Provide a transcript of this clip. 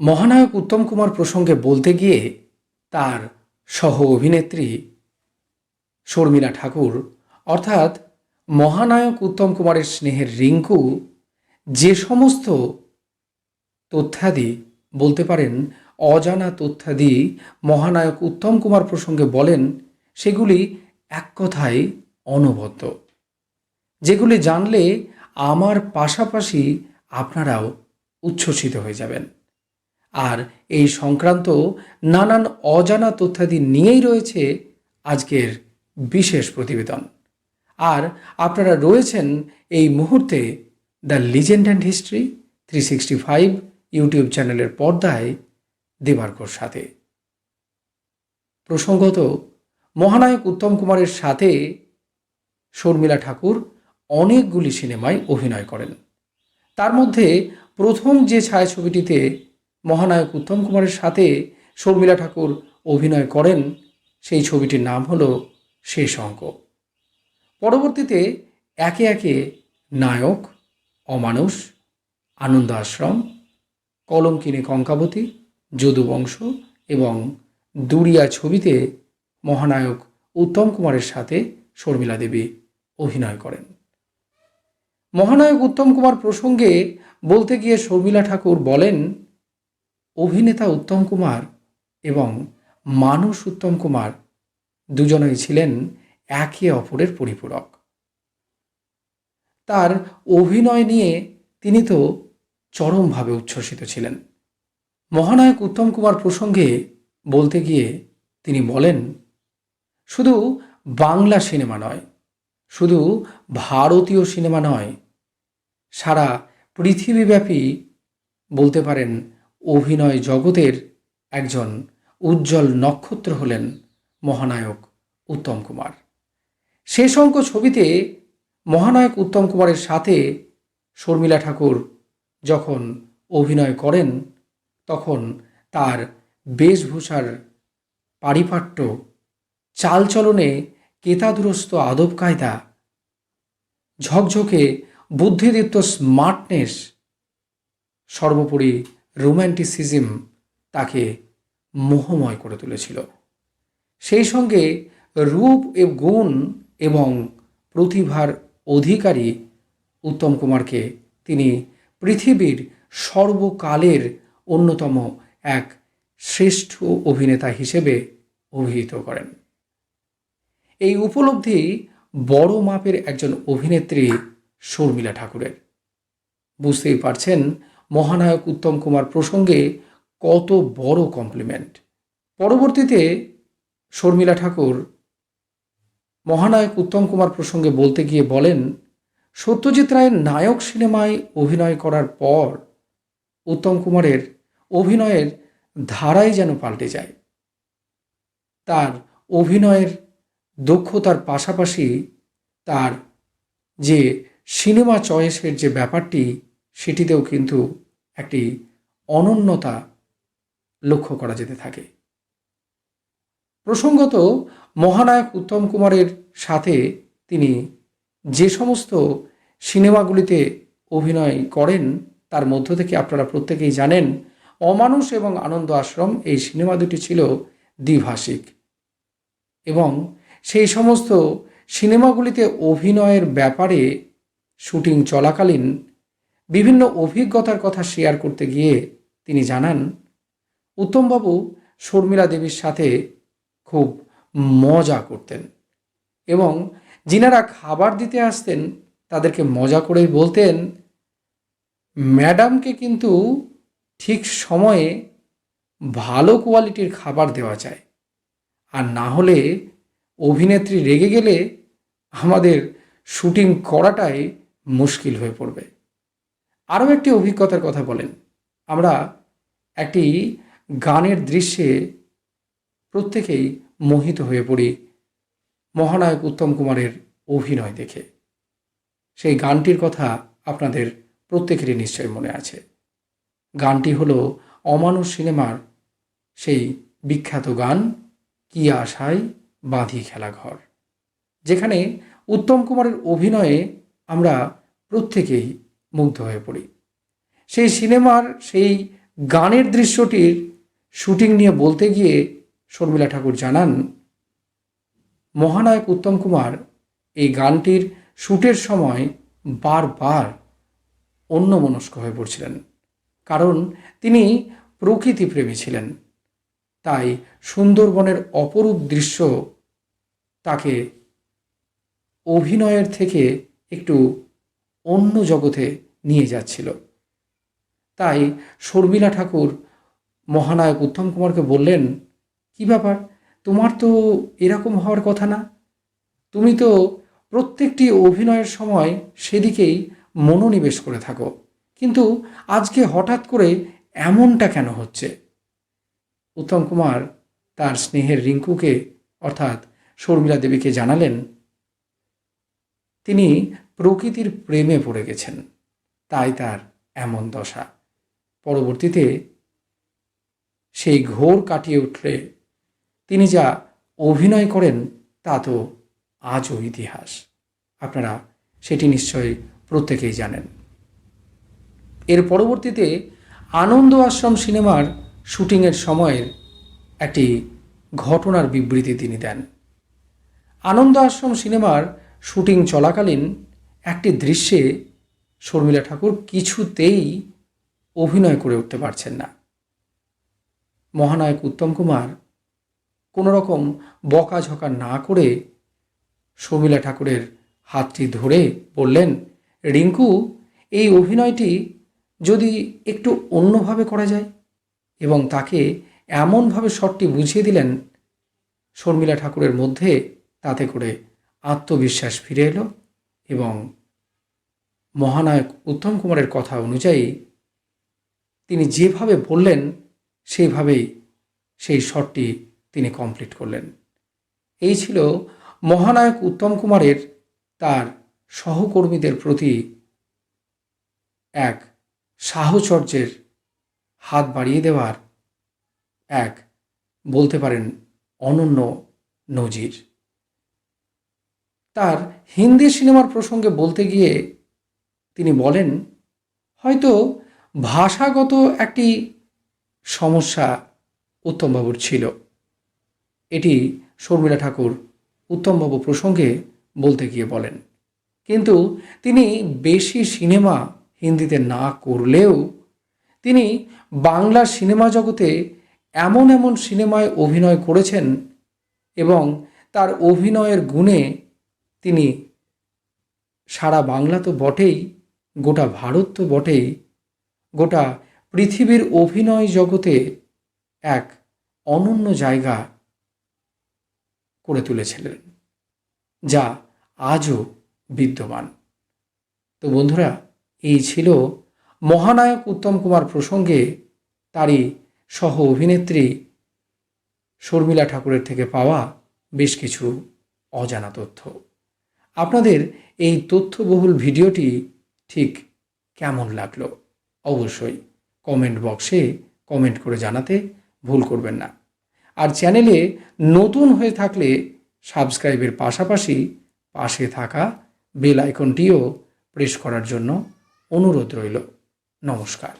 মহানায়ক উত্তম কুমার প্রসঙ্গে বলতে গিয়ে তার সহ অভিনেত্রী শর্মিলা ঠাকুর, অর্থাৎ মহানায়ক উত্তম কুমারের স্নেহের রিঙ্কু যে সমস্ত তথ্যাদি বলতে পারেন, অজানা তথ্যাদি মহানায়ক উত্তম কুমার প্রসঙ্গে বলেন, সেগুলি এক কথায় অনবদ্য। যেগুলি জানলে আমার পাশাপাশি আপনারাও উচ্ছ্বসিত হয়ে যাবেন। আর এই সংক্রান্ত নানান অজানা তথ্যাদি নিয়েই রয়েছে আজকের বিশেষ প্রতিবেদন। আর আপনারা রয়েছেন এই মুহূর্তে the legend and history three sixty five YouTube চ্যানেলের পর্দায় দেবার্কর সাথে। প্রসঙ্গত, মহানায়ক উত্তম কুমারের সাথে শর্মিলা ঠাকুর অনেকগুলি সিনেমায় অভিনয় করেন। তার মধ্যে প্রথম যে ছায়াছবিটিতে মহানায়ক উত্তম কুমারের সাথে শর্মিলা ঠাকুর অভিনয় করেন। সেই ছবিটির নাম হলো শেষ অঙ্ক। পরবর্তীতে একে একে নায়ক, অমানুষ আনন্দ আশ্রম কলঙ্কিনী কঙ্কাবতী যদুবংশ এবং দুরিয়া ছবিতে মহানায়ক উত্তম কুমারের সাথে শর্মিলা দেবী অভিনয় করেন। মহানায়ক উত্তম কুমার প্রসঙ্গে বলতে গিয়ে শর্মিলা ঠাকুর বলেন অভিনেতা উত্তম কুমার এবং মানুষ উত্তম কুমার দুজনেই ছিলেন একে অপরের পরিপূরক। তার অভিনয় নিয়ে তিনি তো চরমভাবে উচ্ছ্বসিত ছিলেন। মহানায়ক উত্তম কুমার প্রসঙ্গে বলতে গিয়ে তিনি বলেন, শুধু বাংলা সিনেমা নয়, শুধু ভারতীয় সিনেমা নয়, সারা পৃথিবীব্যাপী বলতে পারেন অভিনয় জগতের একজন উজ্জ্বল নক্ষত্র হলেন মহানায়ক উত্তম কুমার। শেষ অঙ্ক ছবিতে মহানায়ক উত্তম কুমারের সাথে শর্মিলা ঠাকুর যখন অভিনয় করেন, তখন তার বেশভূষার পারিপাট্য, চালচলনে কেতাদুরস্ত আদব কায়দা, ঝকঝকে বুদ্ধিদীপ্ত স্মার্টনেস সর্বোপরি রোম্যান্টিসিজম তাকে মোহময় করে তুলেছিল। সেই সঙ্গে রূপ এ গুণ এবং প্রতিভার অধিকারী উত্তম কুমারকে তিনি পৃথিবীর সর্বকালের অন্যতম এক শ্রেষ্ঠ অভিনেতা হিসেবে অভিহিত করেন। এই উপলব্ধি বড় মাপের একজন অভিনেত্রী শর্মিলা ঠাকুরের। বুঝতেই পারছেন মহানায়ক উত্তম কুমার প্রসঙ্গে কত বড় কমপ্লিমেন্ট পরবর্তীতে শর্মিলা ঠাকুর মহানায়ক উত্তম কুমার প্রসঙ্গে বলতে গিয়ে বলেন, সত্যজিৎ রায়ের নায়ক সিনেমায় অভিনয় করার পর উত্তম কুমারের অভিনয়ের ধারাই যেন পাল্টে যায়। তার অভিনয়ের দক্ষতার পাশাপাশি তার যে সিনেমা চয়েসের যে ব্যাপারটি সেটিতেও কিন্তু একটি অনন্যতা লক্ষ্য করা যেতে থাকে। প্রসঙ্গত, মহানায়ক উত্তম কুমারের সাথে তিনি যে সমস্ত সিনেমাগুলিতে অভিনয় করেন, তার মধ্য থেকে আপনারা প্রত্যেকেই জানেন, অমানুষ এবং আনন্দ আশ্রম এই সিনেমা দুটি ছিল দ্বিভাষিক। এবং সেই সমস্ত সিনেমাগুলিতে অভিনয়ের ব্যাপারে শুটিং চলাকালীন বিভিন্ন অভিজ্ঞতার কথা শেয়ার করতে গিয়ে তিনি জানান, উত্তমবাবু শর্মিলা দেবীর সাথে খুব মজা করতেন এবং যিনারা খাবার দিতে আসতেন, তাদেরকে মজা করেই বলতেন, ম্যাডামকে কিন্তু ঠিক সময়ে ভালো কোয়ালিটির খাবার দেওয়া যায়, আর না হলে অভিনেত্রী রেগে গেলে আমাদের শুটিং করাটাই মুশকিল হয়ে পড়বে আরও একটি অভিজ্ঞতার কথা বলেন। আমরা একটি গানের দৃশ্যে প্রত্যেকেই মোহিত হয়ে পড়ি মহানায়ক উত্তম কুমারের অভিনয় দেখে। সেই গানটির কথা আপনাদের প্রত্যেকেরই নিশ্চয় মনে আছে। গানটি হলো অমানুষ সিনেমার সেই বিখ্যাত গান, কি আশায় বাঁধি খেলা ঘর। যেখানে উত্তম কুমারের অভিনয়ে আমরা প্রত্যেকেই মুগ্ধ হয়ে পড়ি। সেই সিনেমার সেই গানের দৃশ্যটির শুটিং নিয়ে বলতে গিয়ে শর্মিলা ঠাকুর জানান, মহানায়ক উত্তম কুমার এই গানটির শ্যুটের সময় বারবার অন্যমনস্ক হয়ে পড়ছিলেন, কারণ তিনি প্রকৃতিপ্রেমী ছিলেন। তাই সুন্দরবনের অপরূপ দৃশ্য তাকে অভিনয়ের থেকে একটু অন্য জগতে নিয়ে যাচ্ছিল। তাই শর্মিলা ঠাকুর মহানায়ক উত্তম কুমারকে বললেন, কি ব্যাপার? তোমার তো এরকম হওয়ার কথা না। তুমি তো প্রত্যেকটি অভিনয়ের সময় সেদিকেই মনোনিবেশ করে থাকো। কিন্তু আজকে হঠাৎ করে এমনটা কেন হচ্ছে? উত্তম কুমার তার স্নেহের রিঙ্কুকে, অর্থাৎ শর্মিলা দেবীকে জানালেন, তিনি প্রকৃতির প্রেমে পড়ে গেছেন। তাই তার এমন দশা। পরবর্তীতে সেই ঘোর কাটিয়ে উঠলে তিনি যা অভিনয় করেন, তা তো আজও ইতিহাস। আপনারা সেটি নিশ্চয়ই প্রত্যেকেই জানেন। এর পরবর্তীতে আনন্দ আশ্রম সিনেমার শুটিংয়ের সময়ের একটি ঘটনার বিবৃতি তিনি দেন। আনন্দ আশ্রম সিনেমার শুটিং চলাকালীন একটি দৃশ্যে শর্মিলা ঠাকুর কিছুতেই অভিনয় করে উঠতে পারছেন না। মহানায়ক উত্তম কুমার কোনো রকম বকাঝকা না করে শর্মিলা ঠাকুরের হাতটি ধরে বললেন, রিঙ্কু, এই অভিনয়টি যদি একটু অন্যভাবে করা যায়? এবং তাকে এমনভাবে শটটি বুঝিয়ে দিলেন, শর্মিলা ঠাকুরের মধ্যে তাতে করে আত্মবিশ্বাস ফিরে এলো। এবং মহানায়ক উত্তম কুমারের কথা অনুযায়ী তিনি যেভাবে বললেন, সেইভাবেই সেই শটটি তিনি কমপ্লিট করলেন। এই ছিল মহানায়ক উত্তম কুমারের তার সহকর্মীদের প্রতি এক সাহচর্যের হাত বাড়িয়ে দেওয়ার এক, বলতে পারেন, অনন্য নজির। তার হিন্দি সিনেমার প্রসঙ্গে বলতে গিয়ে তিনি বলেন, হয়তো ভাষাগত একটি সমস্যা উত্তমবাবুর ছিল। এটি শর্মিলা ঠাকুর উত্তমবাবু প্রসঙ্গে বলতে গিয়ে বলেন। কিন্তু তিনি বেশি সিনেমা হিন্দিতে না করলেও তিনি বাংলা সিনেমা জগতে এমন এমন সিনেমায় অভিনয় করেছেন এবং তার অভিনয়ের গুণে তিনি সারা বাংলা তো বটেই, গোটা ভারত তো বটেই, গোটা পৃথিবীর অভিনয় জগতে এক অনন্য জায়গা করে তুলেছিলেন, যা আজও বিদ্যমান। তো বন্ধুরা, এই ছিল মহানায়ক উত্তম কুমার প্রসঙ্গে তারই সহ অভিনেত্রী শর্মিলা ঠাকুরের থেকে পাওয়া বেশ কিছু অজানা তথ্য। আপনাদের এই তথ্যবহুল ভিডিওটি ঠিক কেমন লাগল? অবশ্যই কমেন্ট বক্সে কমেন্ট করে জানাতে ভুল করবেন না। আর চ্যানেলে নতুন হয়ে থাকলে সাবস্ক্রাইবের পাশাপাশি পাশে থাকা বেল আইকনটিও প্রেস করার জন্য অনুরোধ রইল। নমস্কার।